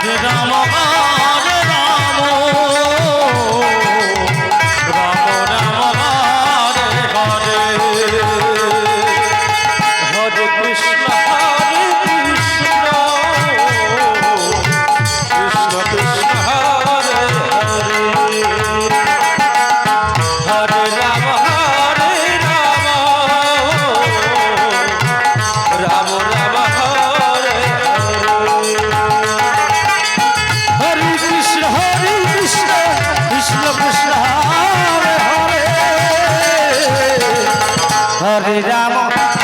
রাধে রাম হরে রাম।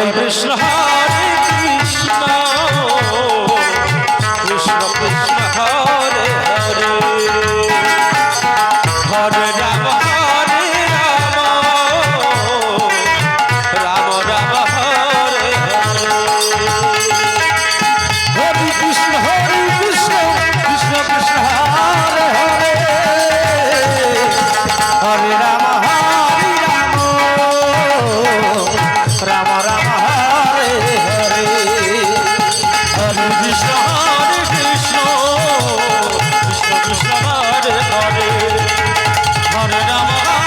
হরে কৃষ্ণ সবার ঘরে ঘরে রামা